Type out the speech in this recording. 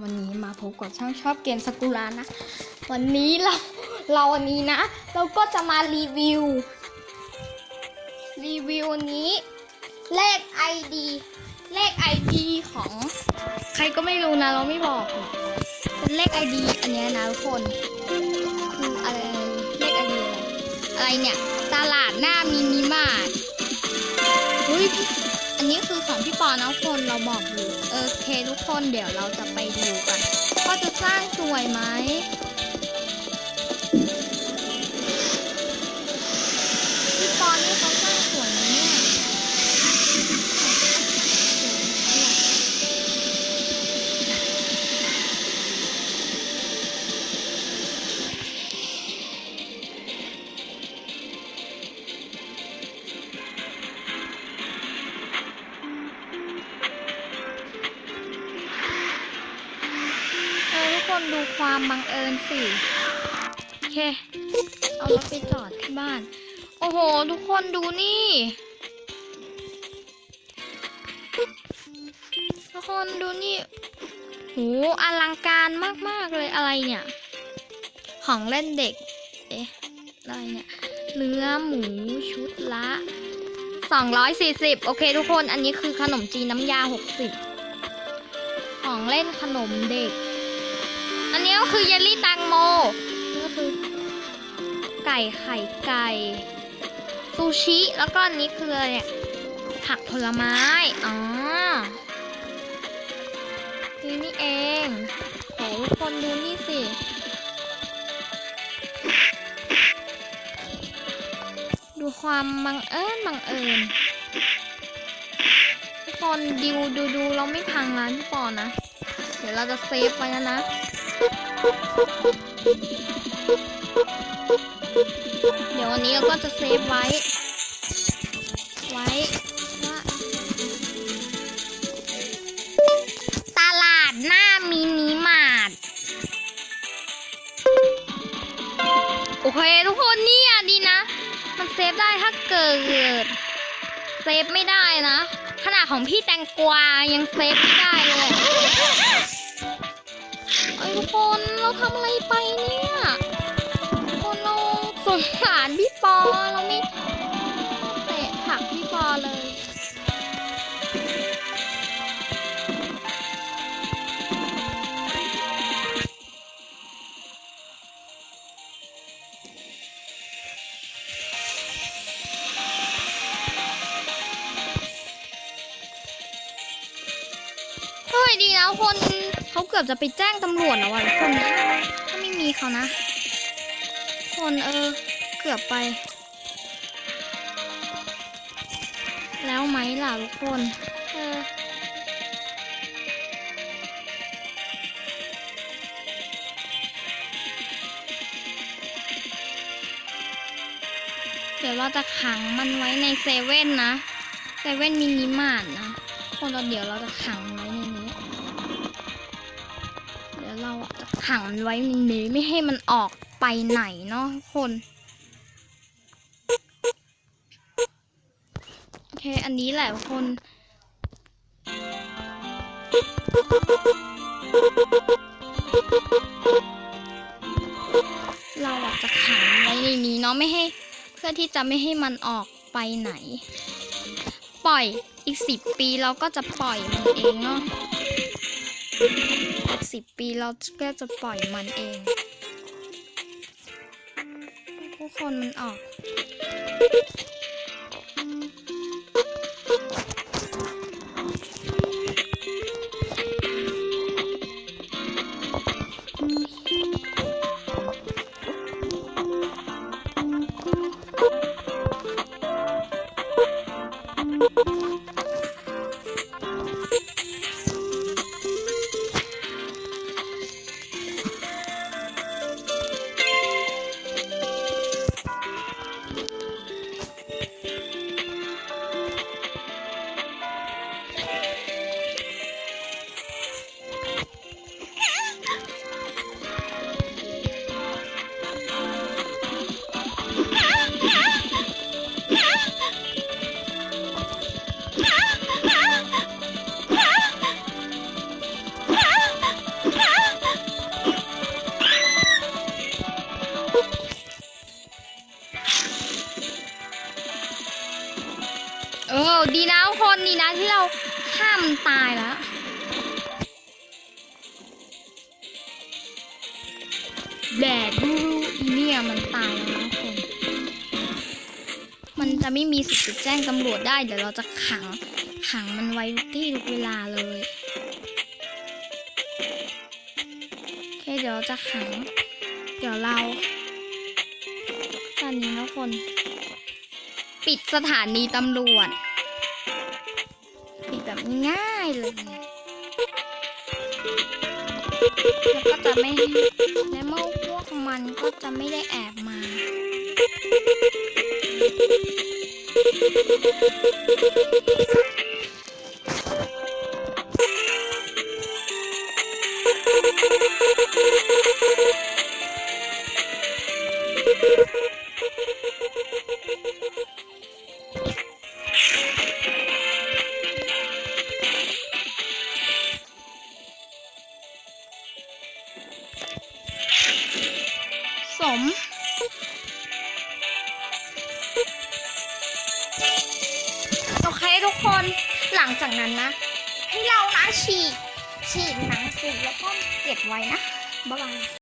วันนี้มาพบกับช่างชอบเกมสกุลานะ วันนี้เราเราวันนี้นะ เราก็จะมารีวิว รีวิวนี้ เลข ID เลข ID ของ ใครก็ไม่รู้นะ เราไม่บอกเป็นเลข ID อันเนี้ยนะทุกคนคืออะไรเลข ID อะไรอะไรเนี่ย ตลาดหน้ามินิมาร์ทเฮ้ย นี้คือของพี่ปอนะทุกคนเราบอกอยู่โอเคทุกคนเดี๋ยวเราจะไปดูกันว่าจะสร้างสวยไหม ออทุกคนดูความบังเอิญสิโอเค เอารถไปจอดที่บ้าน โอ้โห ทุกคนดูนี่ ทุกคนดูนี่โหอลังการมาก ๆ เลยอะไรเนี่ย ของเล่นเด็ก เอ๊ะ อะไรเนี่ย เนื้อหมูชุดละ 240 โอเคทุกคน อันนี้คือขนมจีนน้ำยา 60 ของเล่นขนมเด็ก อันนี้ก็คือเยลลี่แตังโมก็คือ ไก่ไข่ไก่ ซูชิ แล้วก็อันนี้คืออะไรเนี่ย ผักผลไม้ อ๋อ นี่นี่เองโหทุกคนดูนี่สิดูความบังเอิญบังเอิญทุกคนดิวดูดูเราไม่พังร้านพี่ปอนะเดี๋ยวเราจะเซฟไว้นะนะ เดี๋ยววันนี้เราก็จะเซฟไว้ ไว้ว่าตลาดหน้ามินิมาร์ทโอเคทุกคนเนี่ยดีนะ มันเซฟได้ถ้าเกิด เซฟไม่ได้นะ ขนาดของพี่แตงกวายังเซฟไม่ได้เลยไอ้ย ทุกคนเราทำอะไรไปเนี่ยคนเราสงสารพี่ปอเราไม่เตะผักพี่ปอเลยเฮ้ยดีนะคน เขาเกือบจะไปแจ้งตำรวจแล้วอะทุกคน ถ้าไม่มีเขานะคนเออ เกือบไป แล้วไหมล่ะทุกคนเออเดี๋ยวเราจะขังมันไว้ในเซเว่นนะ เซเว่นมินิมาร์ทนะ คนเราเดี๋ยวเราจะขัง ขังมันไว้ในนี้ไม่ให้มันออกไปไหนเนาะทุกคน โอเค อันนี้แหละทุกคน เราอะจะขังไว้ในนี้เนาะไม่ให้ เพื่อที่จะไม่ให้มันออกไปไหน ปล่อยอีกสิบปีเราก็จะปล่อยมันเองเนาะ อีกสิบปีเราก็จะปล่อยมันเอง ทุกคนมันออก มันตายแล้วแดดดูอีเนี่ยมันตายแล้วนะคนมันจะไม่มีสิทธิ์แจ้งตำรวจได้ เดี๋ยวเราจะขังขังมันไว้ทุกที่ทุกเวลาเลยโอเคเดี๋ยวเราจะขัง เดี๋ยวเราตอนนี้นะคน ปิดสถานีตำรวจ ปิดแบบง่ายเลยแล้วก็จะไม่และเมื่อพวกมันก็จะไม่ได้แอบมา โอเคทุกคนหลังจากนั้นนะ ให้เรานะฉีกฉีกหนังสือแล้วก็เก็บไว้นะบ๊ายบาย